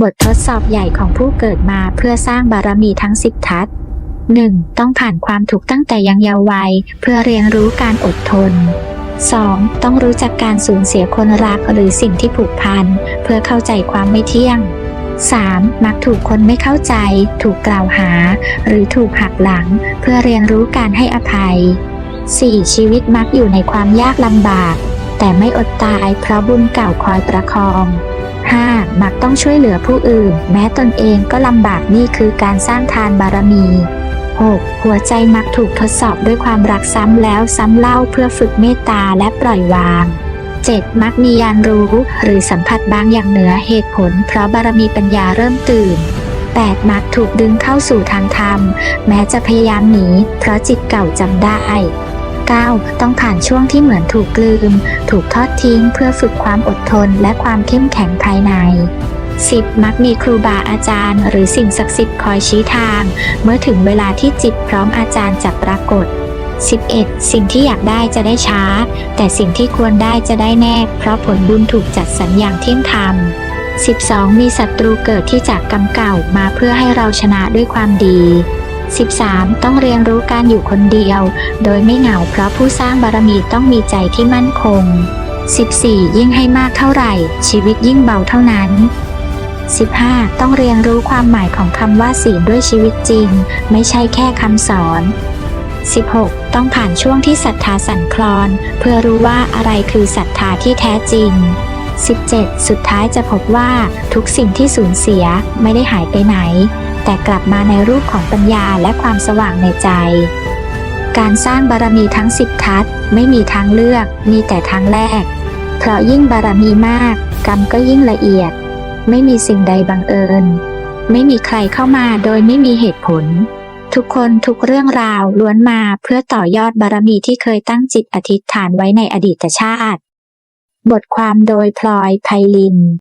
บททดสอบใหญ่ของผู้เกิดมาเพื่อสร้างบารมีทั้งสิบทัศ 1. ต้องผ่านความทุกข์ตั้งแต่ยังเยาว์วัย เพื่อเรียนรู้การอดทน 2. ต้องรู้จักการสูญเสียคนรักหรือสิ่งที่ผูกพัน เพื่อเข้าใจความไม่เที่ยง 3. มักถูกคนไม่เข้าใจ ถูกกล่าวหา หรือถูกหักหลัง เพื่อเรียนรู้การให้อภัย 4. ชีวิตมักอยู่ในความยากลำบาก แต่ไม่อดตายเพราะบุญเก่าคอยประคอง 5. มักต้องช่วยเหลือผู้อื่น แม้ตนเองก็ลำบากนี่คือการสร้างทานบารมี 6. หัวใจมักถูกทดสอบด้วยความรักซ้ำแล้วซ้ำเล่าเพื่อฝึกเมตตาและปล่อยวาง 7. มักมียานรู้หรือสัมผัสบางอย่างเหนือเหตุผล เพราะบารมีปัญญาเริ่มตื่น 8. มักถูกดึงเข้าสู่ทางธรรม แม้จะพยายามหนีเพราะจิตเก่าจำได้ 9. ต้องผ่านช่วงที่เหมือนถูกลืม ถูกทอดทิ้งเพื่อฝึกความอดทนและความเข้มแข็งภายใน 10. มักมีครูบาอาจารย์ หรือสิ่งศักดิ์สิทธิ์คอยชี้ทาง เมื่อถึงเวลาที่จิตพร้อมอาจารย์จะปรากฏ 11. สิ่งที่อยากได้จะได้ช้า แต่สิ่งที่ควรได้จะได้แน่ เพราะผลบุญถูกจัดสรรอย่างเที่ยงธรรม 12. มีศัตรูเกิดที่จากกรรมเก่ามาเพื่อให้เราชนะด้วยความดี 13. ต้องเรียนรู้การอยู่คนเดียว โดยไม่เหงาเพราะผู้สร้างบารมีต้องมีใจที่มั่นคง 14. ยิ่งให้มากเท่าไหร่ ชีวิตยิ่งเบาเท่านั้น 15. ต้องเรียนรู้ความหมายของคำว่าศีลด้วยชีวิตจริง ไม่ใช่แค่คำสอน 16. ต้องผ่านช่วงที่ศรัทธาสั่นคลอน เพื่อรู้ว่าอะไรคือศรัทธาที่แท้จริง 17. สุดท้ายจะพบว่าทุกสิ่งที่สูญเสียไม่ได้หายไปไหน แต่กลับมาในรูปของปัญญาและความสว่างในใจ การสร้างบารมีทั้งสิบทัศไม่มีทางเลือก มีแต่ทางแรก เพราะยิ่งบารมีมาก กรรมก็ยิ่งละเอียด ไม่มีสิ่งใดบังเอิญ ไม่มีใครเข้ามาโดยไม่มีเหตุผล ทุกคนทุกเรื่องราวล้วนมาเพื่อต่อยอดบารมีที่เคยตั้งจิตอธิษฐานไว้ในอดีตชาติ บทความโดยพลอยไพลิน